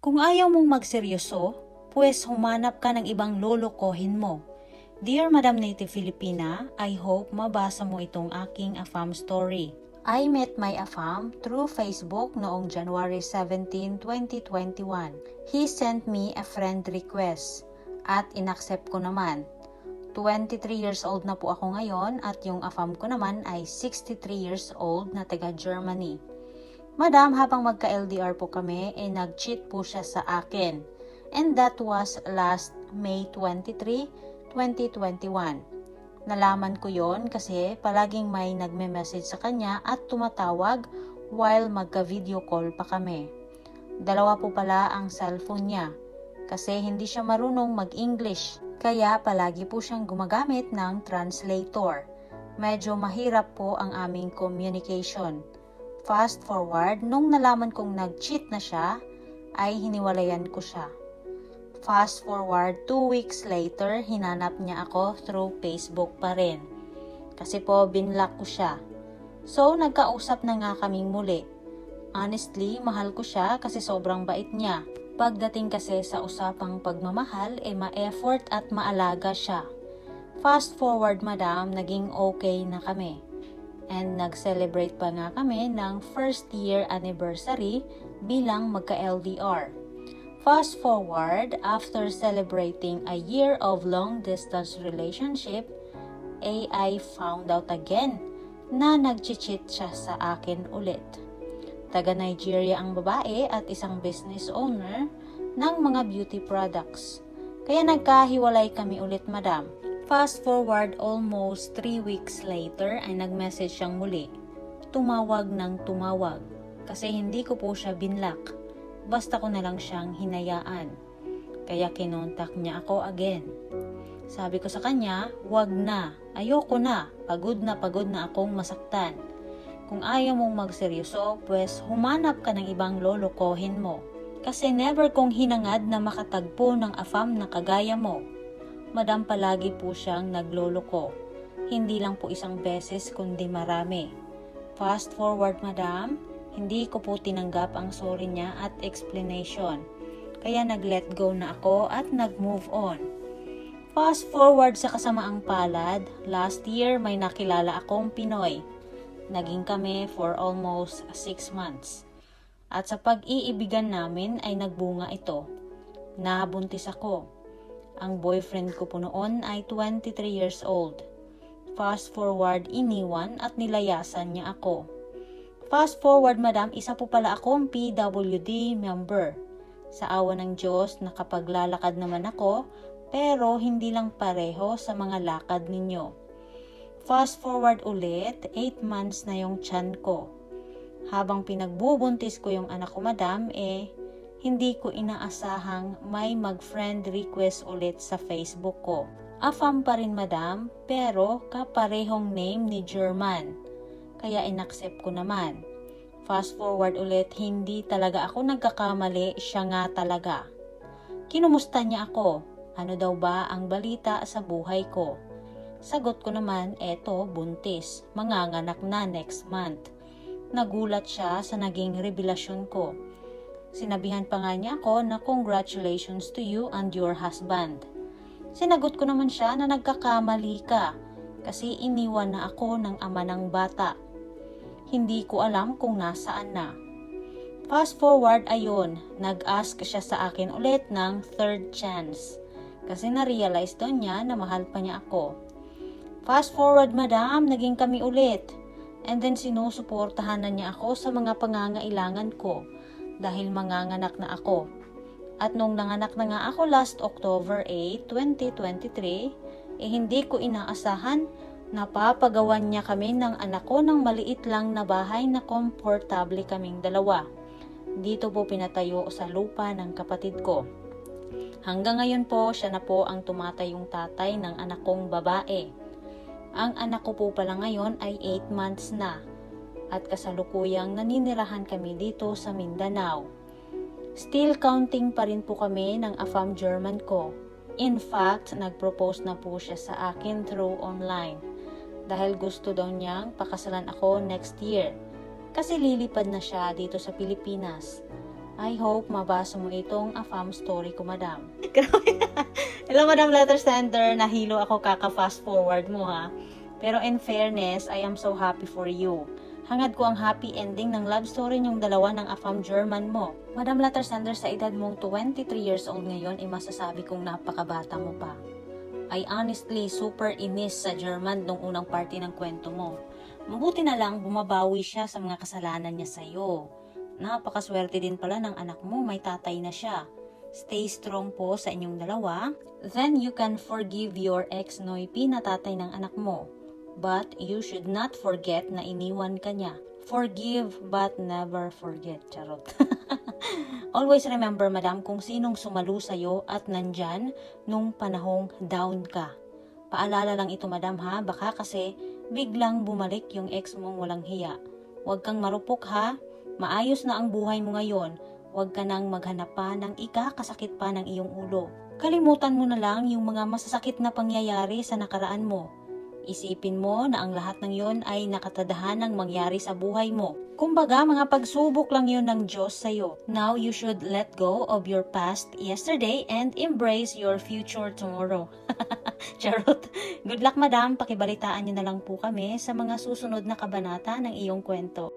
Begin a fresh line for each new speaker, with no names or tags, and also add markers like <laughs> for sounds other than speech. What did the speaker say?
Kung ayaw mong magseryoso, pues humanap ka ng ibang lolokohin mo. Dear Madam Native Filipina, I hope mabasa mo itong aking AFAM story. I met my AFAM through Facebook noong January 17, 2021. He sent me a friend request at inaccept ko naman. 23 years old na po ako ngayon at yung AFAM ko naman ay 63 years old na taga Germany. Madam, habang magka-LDR po kami, eh nag-cheat po siya sa akin. And that was last May 23, 2021. Nalaman ko yon kasi palaging may nagme-message sa kanya at tumatawag while magka-video call pa kami. Dalawa po pala ang cellphone niya kasi hindi siya marunong mag-English kaya palagi po siyang gumagamit ng translator. Medyo mahirap po ang aming communication. Fast forward, nung nalaman kong nag-cheat na siya, ay hiniwalayan ko siya. Fast forward, two weeks later, hinanap niya ako through Facebook pa rin. Kasi po, binlock ko siya. So, nagkausap na nga kaming muli. Honestly, mahal ko siya kasi sobrang bait niya. Pagdating kasi sa usapang pagmamahal, eh ma-effort at maalaga siya. Fast forward, madam, naging okay na kami. And nag-celebrate pa nga kami ng first year anniversary bilang magka-LDR. Fast forward, after celebrating a year of long-distance relationship, AI found out again na nag-cheat siya sa akin ulit. Taga Nigeria ang babae at isang business owner ng mga beauty products. Kaya nagkahiwalay kami ulit, madam. Fast forward almost 3 weeks later ay nag-message siyang muli. Tumawag ng tumawag kasi hindi ko po siya binlock basta ko na lang siyang hinayaan. Kaya kinontak niya ako again. Sabi ko sa kanya, wag na, ayoko na, pagod na pagod na akong masaktan. Kung ayaw mong magseryoso, pues humanap ka ng ibang lolokohin mo. Kasi never kong hinangad na makatagpo ng afam na kagaya mo. Madam palagi po siyang nagloloko. Hindi lang po isang beses kundi marami. Fast forward madam, hindi ko po tinanggap ang sorry niya at explanation. Kaya nag-let go na ako at nag-move on. Fast forward sa kasamaang palad, last year may nakilala akong Pinoy. Naging kami for almost 6 months. At sa pag-iibigan namin ay nagbunga ito. Nabuntis ako. Ang boyfriend ko po noon ay 23 years old. Fast forward, iniwan at nilayasan niya ako. Fast forward, madam, isa po pala akong PWD member. Sa awa ng Diyos, nakapaglalakad naman ako, pero hindi lang pareho sa mga lakad ninyo. Fast forward ulit, 8 months na yung tiyan ko. Habang pinagbubuntis ko yung anak ko, madam, eh, hindi ko inaasahang may mag-friend request ulit sa Facebook ko. Afam pa rin, madam, pero kaparehong name ni German kaya inaccept ko naman. Fast forward ulit, hindi talaga ako nagkakamali, siya nga talaga. Kinumusta niya ako, ano daw ba ang balita sa buhay ko? Sagot ko naman, eto, buntis, manganganak na next month. Nagulat siya sa naging revelasyon ko. Sinabihan pa nga niya ako na congratulations to you and your husband. Sinagot ko naman siya na nagkakamali ka kasi iniwan na ako ng ama ng bata hindi ko alam kung nasaan na. Fast forward ayon, nag-ask siya sa akin ulit ng third chance. Kasi na-realize daw niya na mahal pa niya ako. Fast forward madam, naging kami ulit. And then sinusuportahan na niya ako sa mga pangangailangan ko dahil manganganak na ako. At nung nanganak na nga ako last October 8, 2023, eh hindi ko inaasahan Napapagawan niya kami ng anak ko ng maliit lang na bahay na komportable kaming dalawa. Dito po pinatayo sa lupa ng kapatid ko. Hanggang ngayon po, siya na po ang tumatayong tatay ng anak kong babae. Ang anak ko po pala ngayon ay 8 months na at kasalukuyang naninirahan kami dito sa Mindanao. Still counting pa rin po kami ng AFAM German ko. In fact, nag-propose na po siya sa akin through online dahil gusto daw niyang pakasalan ako next year kasi lilipad na siya dito sa Pilipinas. I hope mabasa mo itong AFAM story ko, madam. <laughs> Hello, madam letter sender. Nahilo ako kaka-fast forward mo, ha? Pero in fairness, I am so happy for you. Hangad ko ang happy ending ng love story niyong dalawa ng AFAM German mo. Madam letter sender, sa edad mong 23 years old ngayon, ay masasabi kong napakabata mo pa. I honestly super inis sa German nung unang party ng kwento mo. Mabuti na lang bumabawi siya sa mga kasalanan niya sa'yo. Napakaswerte din pala ng anak mo, may tatay na siya. Stay strong po sa inyong dalawa. Then you can forgive your ex-noypi na tatay ng anak mo. But you should not forget na iniwan ka niya. Forgive but never forget. Charot. <laughs> Always remember, madam, kung sinong sumalo sa'yo at nandyan nung panahong down ka. Paalala lang ito, madam, ha? Baka kasi biglang bumalik yung ex mong walang hiya. Huwag kang marupok, ha? Maayos na ang buhay mo ngayon. Huwag ka nang maghanap pa ng ikakasakit pa ng iyong ulo. Kalimutan mo na lang yung mga masasakit na pangyayari sa nakaraan mo. Isipin mo na ang lahat ng yon ay nakatadahanang mangyari sa buhay mo. Kumbaga, mga pagsubok lang yon ng Diyos sa'yo. Now, you should let go of your past yesterday and embrace your future tomorrow. <laughs> Charot. Good luck, madam. Pakibalitaan niyo na lang po kami sa mga susunod na kabanata ng iyong kwento.